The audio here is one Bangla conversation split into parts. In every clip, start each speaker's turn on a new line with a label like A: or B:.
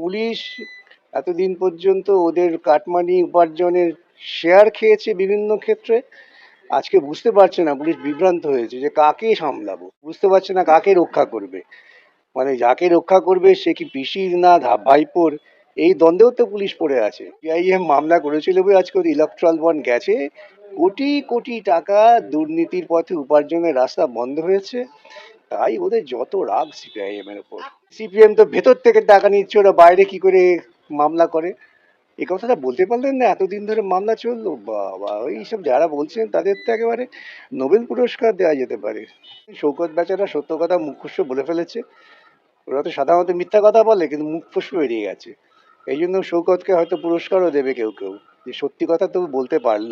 A: পুলিশ এতদিন পর্যন্ত ওদের কাটমানি উপার্জনের শেয়ার খেয়েছে বিভিন্ন ক্ষেত্রে। আজকে বুঝতে পারছে না, পুলিশ বিভ্রান্ত হয়েছে যে কাকে সামলাবো? বুঝতে পারছে না কাকে রক্ষা করবে। মানে যাকে রক্ষা করবে সে কি পিসির না ভাইপোর? এই দ্বন্দ্বেও তো পুলিশ পড়ে আছে। সিআইএম মামলা করেছিল বলে আজকে ইলেকট্রাল বন্ড গেছে। কোটি কোটি টাকা দুর্নীতির পথে উপার্জনের রাস্তা বন্ধ হয়েছে। তাই ওদের যত রাগ সিপিআইএম এর উপর সিপিএম তো ভেতর থেকে টাকা নিচ্ছে, ওরা বাইরে কি করে মামলা করে? এ কথাটা বলতে পারলেন না, এতদিন ধরে মামলা চলল। বাবা সব যারা বলছেন তাদের তো একেবারে নোবেল পুরস্কার দেওয়া যেতে পারে। শৌকত বেচারা সত্য কথা মুখোশ বলে ফেলেছে। ওরা তো সাধারণত মিথ্যা কথা বলে, কিন্তু মুখ ফুসকে বেরিয়ে গেছে। এই জন্য শৌকতকে হয়তো পুরস্কারও দেবে কেউ কেউ। যে সত্যি কথা তো বলতে পারল।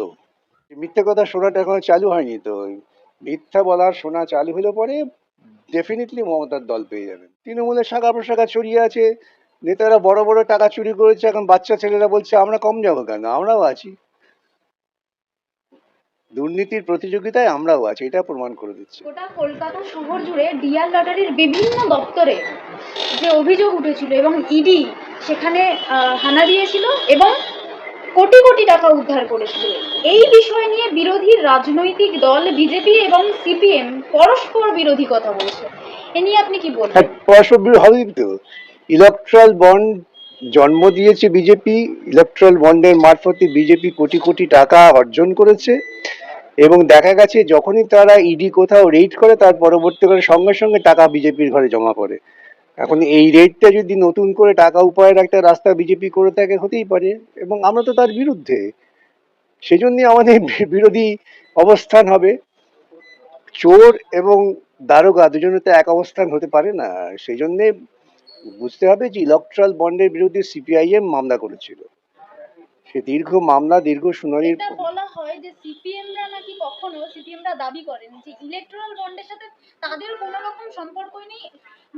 A: মিথ্যে কথা শোনাটা এখনও চালু হয়নি তো। মিথ্যা বলার শোনা চালু হলে পরে ডেফিনেটলি মমতার দল পেয়ে যাবেন। তৃণমূলের শাখা প্রশাখা ছড়িয়ে আছে, নেতারা বড় বড় টাকা চুরি করেছে, এখন বাচ্চা ছেলেরা বলছে, আমরা কম যাব কেন? আমরাও আছি। দুর্নীতির প্রতিযোগিতায় আমরাও আছি, এটা প্রমাণ করে দিচ্ছে।
B: গোটা কলকাতা শহর জুড়ে ডিআর লটারির বিভিন্ন দপ্তরে যে অভিযোগ উঠেছিল এবং ইডি সেখানে হানা দিয়েছিল এবং কোটি কোটি টাকা উদ্ধার করেছিল। এই বিষয় নিয়ে বিরোধী রাজনৈতিক দল, বিজেপি এবং সিপিএম পরস্পর বিরোধী কথা বলছে। এ নিয়ে আপনি কি বলবেন?
A: হ্যাঁ পরস্পর বিরোধী হবেই তো ইলেকট্রাল বন্ড জন্ম দিয়েছে বিজেপি ইলেকট্রাল বন্ডের মারফতে বিজেপি কোটি কোটি টাকা অর্জন করেছে এবং দেখা গেছে যখনই তারা ইডি কোথাও রেড করে, তার পরবর্তীকালে সঙ্গে সঙ্গে টাকা বিজেপির ঘরে জমা করে। এখন এই রেটটা যদি নতুন করে টাকা উপায়ের একটা রাস্তা বিজেপি করে থাকে, হতেই পারে। এবং আমরা তো তার বিরুদ্ধে। সেজন্যই আমাদের বিরোধী অবস্থান হবে। চোর এবং দারোগা দুজনে তো এক অবস্থান হতে পারে না। সেই জন্যে বুঝতে হবে যে ইলেকট্রাল বন্ডের বিরুদ্ধে সিপিআইএম মামলা করেছিল। সে দীর্ঘ মামলা দীর্ঘ শুনানির
B: এটা বলা হয় যে সিপিএমরা নাকি কখনো সিপিএমরা দাবি করেন যে ইলেকট্রাল বন্ডের সাথে তাদের কোনো রকম সম্পর্কই নেই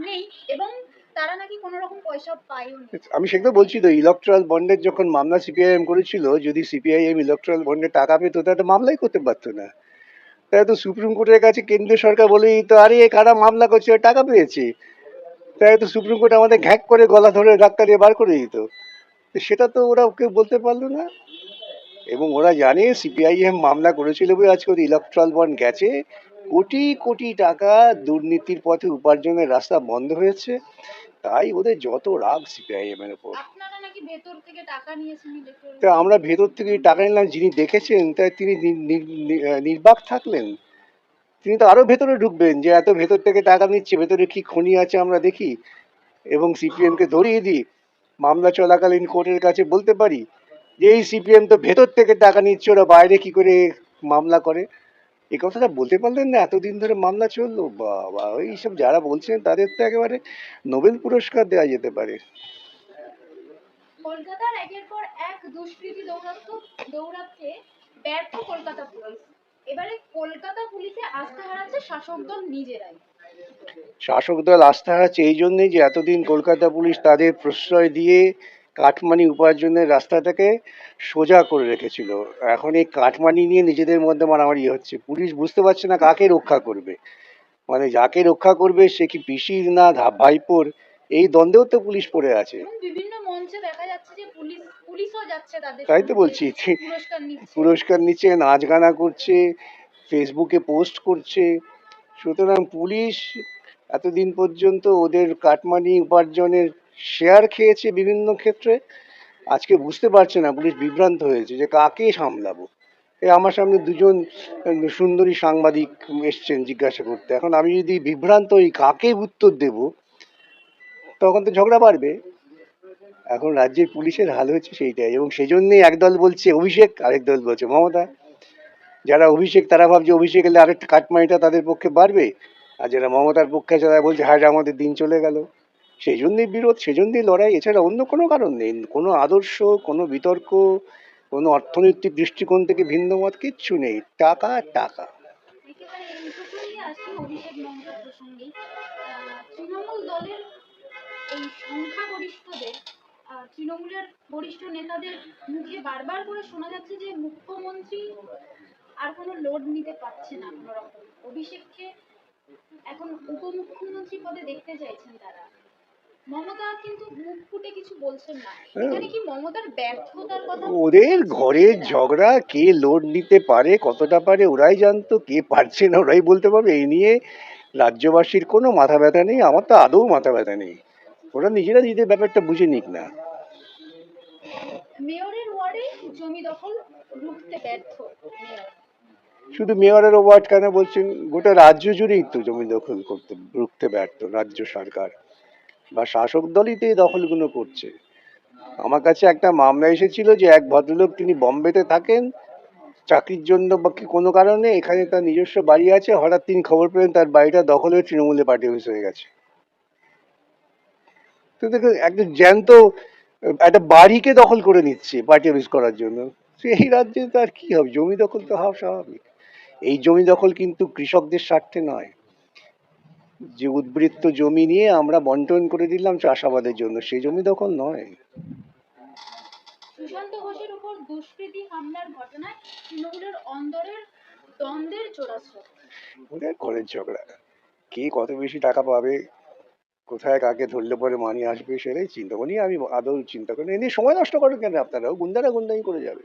B: নেই এবং তারা নাকি কোনো রকম পয়সা পায়ও নি।
A: আমি সেগুলো বলছি তো ইলেকট্রাল বন্ডের যখন মামলা সিপিআইএম করেছিল যদি সিপিআইএম ইলেকট্রাল বন্ডে টাকা পেতো তাহলে তো মামলাই করতে পারতো না। তাই তো সুপ্রিম কোর্টের কাছে কেন্দ্রীয় সরকার বলেই তো আরে কারা মামলা করছে টাকা পেয়েছে? তাই তো সুপ্রিম কোর্ট আমাদের ঘ্যাক করে গলা ধরে ধাক্কা দিয়ে বার করে দিত। তো সেটা তো ওরা কেউ বলতে পারল না। এবং ওরা জানে সিপিআইএম মামলা করেছিল বলে আজকে ওদের ইলেকট্রাল বন্ড গেছে। কোটি কোটি টাকা দুর্নীতির পথে উপার্জনের রাস্তা বন্ধ হয়েছে। তাই ওদের যত রাগ সিপিআইএম এর উপর তা আমরা ভেতর থেকে টাকা নিলাম যিনি দেখেছেন তাই তিনি নির্বাক থাকলেন। তিনি তো আরও ভেতরে ঢুকবেন যে এত ভেতর থেকে টাকা নিচ্ছে ভেতরে কি খনি আছে আমরা দেখি। এবং সিপিএম কে ধরিয়ে দিই। মামলা চলাকালীন কোর্টের কাছে বলতে পারি যে এই সিপিএম তো ভেতর থেকে টাকা নিচ্ছে, ওরা বাইরে কি করে মামলা করে? এ কথাটা বলতে পারলেন না, এতদিন ধরে মামলা চলল, বাবা ওই সব যারা বলছেন তাদের তো একেবারে নোবেল পুরস্কার দেওয়া যেতে পারে।
B: কলকাতার একের পর এক দুষ্কৃতী ব্যর্থ কলকাতা পুলিশ। এবারে কলকাতা পুলিশে আস্থা হারাচ্ছে শাসক দল নিজেরাই।
A: শাসক দল আস্থা হারাচ্ছে এই জন্যই যে এতদিন কলকাতা পুলিশ তাদের প্রশ্রয় দিয়ে কাঠমানি উপার্জনের রাস্তাটাকে সোজা করে রেখেছিল। এখন এই কাঠমানি নিয়ে নিজেদের মধ্যে মারামারি হচ্ছে। পুলিশ বুঝতে পারছে না কাকে রক্ষা করবে। মানে যাকে রক্ষা করবে সে কি পিসির না ভাইপোর? এই দ্বন্দ্বেও তো পুলিশ পড়ে আছে। তাই তো বলছি
B: পুরস্কার নিচ্ছে।
A: নাচ গানা করছে ফেসবুকে পোস্ট করছে। সুতরাং পুলিশ এতদিন পর্যন্ত ওদের কাটমানি উপার্জনের শেয়ার খেয়েছে বিভিন্ন ক্ষেত্রে। আজকে বুঝতে পারছে না, পুলিশ বিভ্রান্ত হয়েছে যে কাকে সামলাবো। এই আমার সামনে দুজন সুন্দরী সাংবাদিক এসছেন জিজ্ঞাসা করতে। এখন আমি যদি বিভ্রান্ত হই, কাকে উত্তর দেব? তখন তো ঝগড়া বাড়বে। এখন রাজ্যের পুলিশের হাল হয়েছে সেইটাই এবং সেই জন্যই একদল বলছে অভিষেক, আরেক দল বলছে মমতা। যারা অভিষেক, তারা ভাবছে অভিষেক এলে আরেকটা কাটমানিটা তাদের পক্ষে বাড়বে। আর যারা মমতার পক্ষে যারা বলছে হ্যাঁ আমাদের দিন চলে গেল। সেই জন্যই বিরোধ সেই জন্যই লড়াই, এছাড়া অন্য কোনো কারণ নেই। কোনো আদর্শ, কোনো বিতর্ক, কোনো অর্থনৈতিক দৃষ্টিকোণ থেকে ভিন্ন মত কিচ্ছু নেই। টাকা টাকা।
B: তৃণমূলের বরিষ্ঠ নেতাদের মুখে বারবার করে শোনা যাচ্ছে যে মুখ্যমন্ত্রী আর কোনো লোড নিতে পারছে না কোনো রকম অভিষেককে এখন উপমুখ্যমন্ত্রী পদে দেখতে চাইছেন তারা। মমতা কিন্তু মুখ ফুটে কিছু বলছেন না।
A: হ্যাঁ।
B: এখানে কি মমতার ব্যর্থতার কথা?
A: ওদের ঘরের ঝগড়া কে লোড নিতে পারে কতটা পারে ওরাই জানতো কে পারছে না ওরাই বলতে পারবে। এই নিয়ে রাজ্যবাসীর কোনো মাথা ব্যথা নেই আমার তো আদৌ মাথা ব্যথা নেই। ওরা নিজেরা নিজেদের ব্যাপারটা বুঝে নিক না।
B: মেয়রের ওয়ার্ডে জমি দখল রুখতে ব্যর্থ মেয়র।
A: শুধু মেয়রের ওয়ার্ড কেন বলছেন? গোটা রাজ্য জুড়েই তো জমি দখল করতে, রুখতে ব্যর্থ রাজ্য সরকার বা শাসক দলই তো এই দখলগুলো করছে। আমার কাছে একটা মামলা এসেছিল যে এক ভদ্রলোক তিনি বম্বেতে থাকেন, চাকরির জন্য বা কি কোনো কারণে এখানে তার নিজস্ব বাড়ি আছে, হঠাৎ তিনি খবর পেলেন তার বাড়িটা দখল হয়ে তৃণমূলে পার্টি অফিস হয়ে গেছে। তো দেখুন একটা জ্যান্ত, একটা বাড়িকে দখল করে নিচ্ছে পার্টি অফিস করার জন্য, সেই রাজ্যে তো আর কি হবে? জমি দখল তো হওয়া স্বাভাবিক। এই জমি দখল কিন্তু কৃষকদের স্বার্থে নয়। যে উদ্বৃত্ত জমি নিয়ে আমরা বন্টন করে দিলাম চাষাবাদের জন্য সেই জমি দখল নয়।
B: সুশান্ত ঘোষের উপর দুষ্কৃতী হামলার ঘটনায় তৃণমূলের অন্দরের দ্বন্দ্বের
A: ওদের ঘরের ঝগড়া। কে কত বেশি টাকা পাবে কোথায় কাকে ধরলে পরে মানি আসবে সেটাই চিন্তা করি আমি আদৌ চিন্তা করি না। এ সময় নষ্ট করেন কেন আপনারাও? গুন্ডারা গুন্ডাই করে যাবে।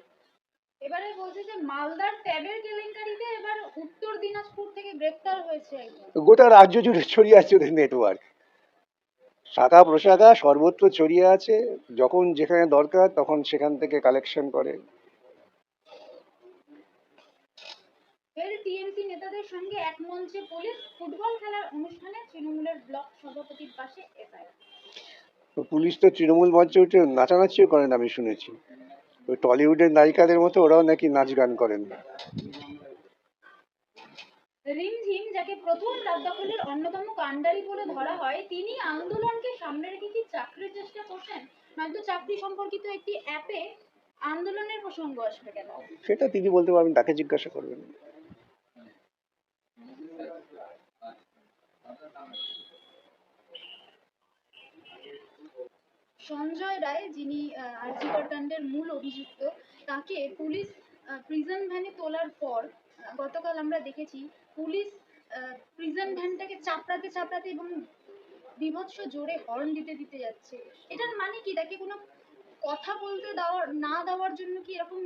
B: এবারে বলছে যে মালদার ট্যাবের কেলেঙ্কারিতে দিনাজপুর থেকে গ্রেপ্তার হয়েছে
A: গোটা রাজ্য জুড়ে ছড়িয়ে আছে ওদের নেটওয়ার্ক শাখা প্রশাখা সর্বত্র ছড়িয়ে আছে যখন যেখানে দরকার তখন সেখান থেকে কালেকশন করে।
B: টিএমসি নেতাদের সঙ্গে এক মঞ্চে পুলিশ ফুটবল খেলার অনুষ্ঠানে তৃণমূলের ব্লক সভাপতির পাশে
A: পুলিশ তো তৃণমূল মঞ্চে উঠে নাচানাচিও করেন আমি শুনেছি। ওই টলিউডের নায়িকাদের মতো ওরাও নাকি নাচ গান করেন।
B: রিমঝিম যাকে প্রথম রাত দখলের অন্যতম কাণ্ডারি বলে ধরা হয় তিনি আন্দোলনকে সামনে রেখে কি চাকরির চেষ্টা করছেন? নয়তো চাকরি সম্পর্কিত একটি অ্যাপে আন্দোলনের প্রসঙ্গ আসবে কেন?
A: সেটা তিনি বলতে পারবেন তাকে জিজ্ঞাসা করবেন।
B: সঞ্জয় রায় যিনি আর্জিকর কাণ্ডের মূল অভিযুক্ত তাকে পুলিশ প্রিজন ভ্যানে তোলার পর গতকাল আমরা দেখেছি পুলিশ প্রিজন ভ্যানটাকে চাপড়াতে চাপড়াতে এবং বিভৎস জোরে হর্ন দিতে দিতে যাচ্ছে। এটার মানে কি? তাকে কোনো কথা বলতে দেওয়ার, না দেওয়ার জন্য কি এরকম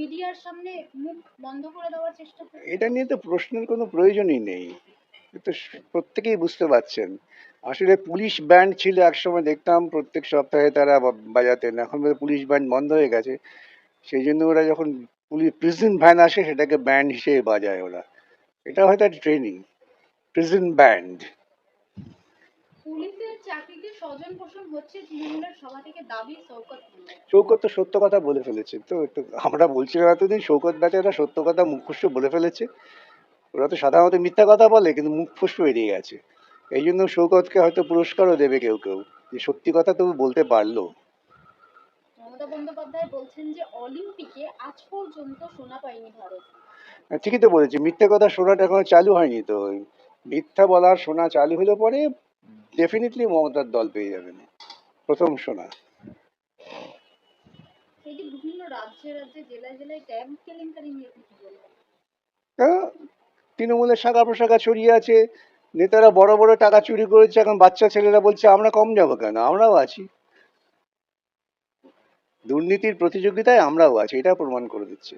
B: মিডিয়ার সামনে মুখ বন্ধ করে দেওয়ার চেষ্টা
A: এটা নিয়ে তো প্রশ্নের কোনো প্রয়োজনই নেই। তো প্রত্যেকেই বুঝতে পারছেন। আসলে পুলিশ ব্যান্ড ছিল একসময়, দেখতাম প্রত্যেক সপ্তাহে তারা বাজাতেন। এখন পুলিশ ব্যান্ড বন্ধ হয়ে গেছে। সেই জন্য ওরা যখন পুলিশ প্রিজন ভ্যান আসে, সেটাকে ব্যান্ড হিসেবে বাজায় ওরা। এটা হয়তো ট্রেনিং প্রিজন ব্যান্ড। শৌকত তো সত্য কথা বলে ফেলেছে। তো আমরা বলছিলাম এতদিন শৌকত বেচারা সত্য কথা মুখ বলে ফেলেছে। ওরা তো সাধারণত মিথ্যা কথা বলে কিন্তু মুখ ফুস বেরিয়ে গেছে। এই জন্য শৌকতকে হয়তো পুরস্কারও দেবে কেউ কেউ। যে সত্যি কথা তবু বলতে পারল।
B: মমতা বন্দ্যোপাধ্যায় বলছেন যে অলিম্পিকে আজ পর্যন্ত সোনা পায়নি ভারত।
A: হ্যাঁ, ঠিকই তো বলেছি মিথ্যে কথা শোনাটা এখনও চালু হয়নি তো। মিথ্যা বলার শোনা চালু হলে পরে ডেফিনেটলি মমতার দল পেয়ে যাবেন প্রথম শোনা
B: বিভিন্ন রাজ্যে রাজ্যে জেলায় জেলায় ট্যাব কেলেঙ্কারি নিয়ে
A: হ্যাঁ, তৃণমূলের শাখা প্রশাখা ছড়িয়ে আছে নেতারা বড় বড় টাকা চুরি করেছে এখন বাচ্চা ছেলেরা বলছে আমরা কম যাব কেন? আমরাও আছি। দুর্নীতির প্রতিযোগিতায় আমরাও আছি এটা প্রমাণ করে দিচ্ছে।